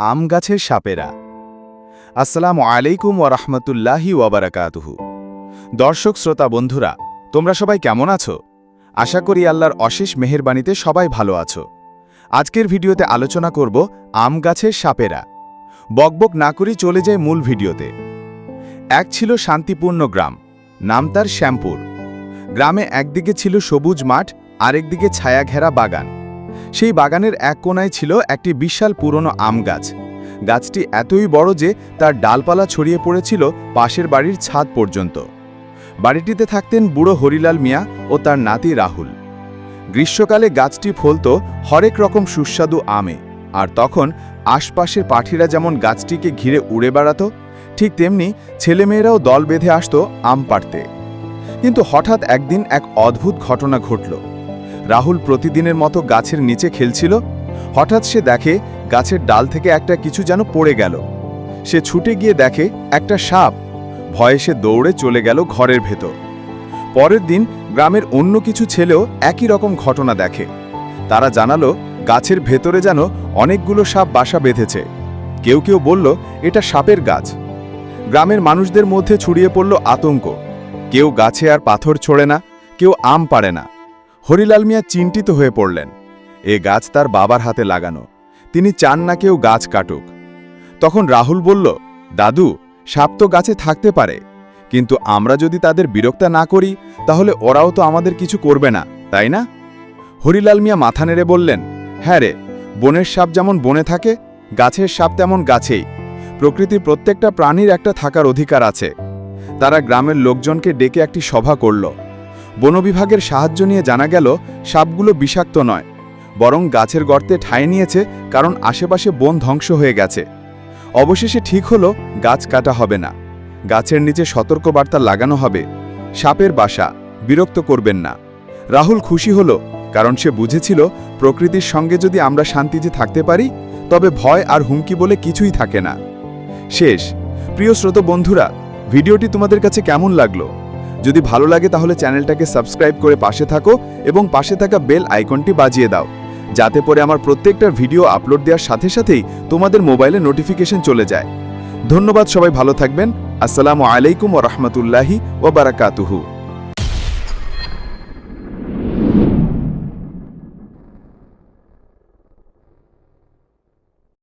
আম গাছের সাপেরা। আসসালামু আলাইকুম ওরহমতুল্লাহি ওয়াবারাকাতুহু দর্শক, শ্রোতা, বন্ধুরা, তোমরা সবাই কেমন আছো? আশা করি আল্লাহর অশেষ মেহেরবানিতে সবাই ভালো আছো। আজকের ভিডিওতে আলোচনা করব আম গাছের সাপেরা বকবক না করি চলে যায় মূল ভিডিওতে। এক ছিল শান্তিপূর্ণ গ্রাম, নাম তার শ্যামপুর। গ্রামে একদিকে ছিল সবুজ মাঠ, আরেকদিকে ছায়াঘেরা বাগান। সেই বাগানের এক কোনায় ছিল একটি বিশাল পুরনো আম গাছ। গাছটি এতই বড় যে তার ডালপালা ছড়িয়ে পড়েছিল পাশের বাড়ির ছাদ পর্যন্ত। বাড়িটিতে থাকতেন বুড়ো হরিলাল মিয়া ও তার নাতি রাহুল। গ্রীষ্মকালে গাছটি ফলত হরেক রকম সুস্বাদু আমে, আর তখন আশপাশের পাঠিরা যেমন গাছটিকে ঘিরে উড়ে বেড়াত, ঠিক তেমনি ছেলেমেয়েরাও দল বেঁধে আসত আম পাড়তে। কিন্তু হঠাৎ একদিন এক অদ্ভুত ঘটনা ঘটল। রাহুল প্রতিদিনের মতো গাছের নিচে খেলছিল। হঠাৎ সে দেখে গাছের ডাল থেকে একটা কিছু যেন পড়ে গেল। সে ছুটে গিয়ে দেখে একটা সাপ। ভয়ে সে দৌড়ে চলে গেল ঘরের ভেতর। পরের দিন গ্রামের অন্য কিছু ছেলেও একই রকম ঘটনা দেখে। তারা জানালো, গাছের ভেতরে যেন অনেকগুলো সাপ বাসা বেঁধেছে। কেউ কেউ বলল, এটা সাপের গাছ। গ্রামের মানুষদের মধ্যে ছড়িয়ে পড়ল আতঙ্ক। কেউ গাছে আর পাথর ছোড়ে না, কেউ আম পারে না। হরিলাল মিয়া চিন্তিত হয়ে পড়লেন। এ গাছ তার বাবার হাতে লাগানো। তিনি চান না কেউ গাছ কাটুক। তখন রাহুল বলল, দাদু, সাপ তো গাছে থাকতে পারে। কিন্তু আমরা যদি তাদের বিরক্তা না করি, তাহলে ওরাও তো আমাদের কিছু করবে না, তাই না? হরিলাল মিয়া মাথা নেড়ে বললেন হ্যাঁ রে, বনের সাপ যেমন বনে থাকে, গাছের সাপ তেমন গাছেই। প্রকৃতির প্রত্যেকটা প্রাণীর একটা থাকার অধিকার আছে। তারা গ্রামের লোকজনকে ডেকে একটি সভা করল। বনবিভাগের সাহায্য নিয়ে জানা গেল, সাপগুলো বিষাক্ত নয়, বরং গাছের গর্তে ঠাঁই নিয়েছে কারণ আশেপাশে বন ধ্বংস হয়ে গেছে। অবশেষে ঠিক হলো, গাছ কাটা হবে না। গাছের নিচে সতর্কবার্তা লাগানো হবে। সাপের বাসা, বিরক্ত করবেন না। রাহুল খুশি হলো, কারণ সে বুঝেছিল, প্রকৃতির সঙ্গে যদি আমরা শান্তিতে থাকতে পারি, তবে ভয় আর হুমকি বলে কিছুই থাকে না। শেষ। প্রিয় শ্রোত বন্ধুরা ভিডিওটি তোমাদের কাছে কেমন লাগল? যদি ভালো লাগে তাহলে চ্যানেলটাকে সাবস্ক্রাইব করে পাশে থাকো এবং পাশে থাকা বেল আইকনটি বাজিয়ে দাও। যাতে পরে আমার প্রত্যেকটা ভিডিও আপলোড দেওয়ার সাথে সাথেই তোমাদের মোবাইলে নোটিফিকেশন চলে যায়। ধন্যবাদ সবাই ভালো থাকবেন। আসসালামু আলাইকুম ও রহমতুল্লাহি ও বারাকাতুহু।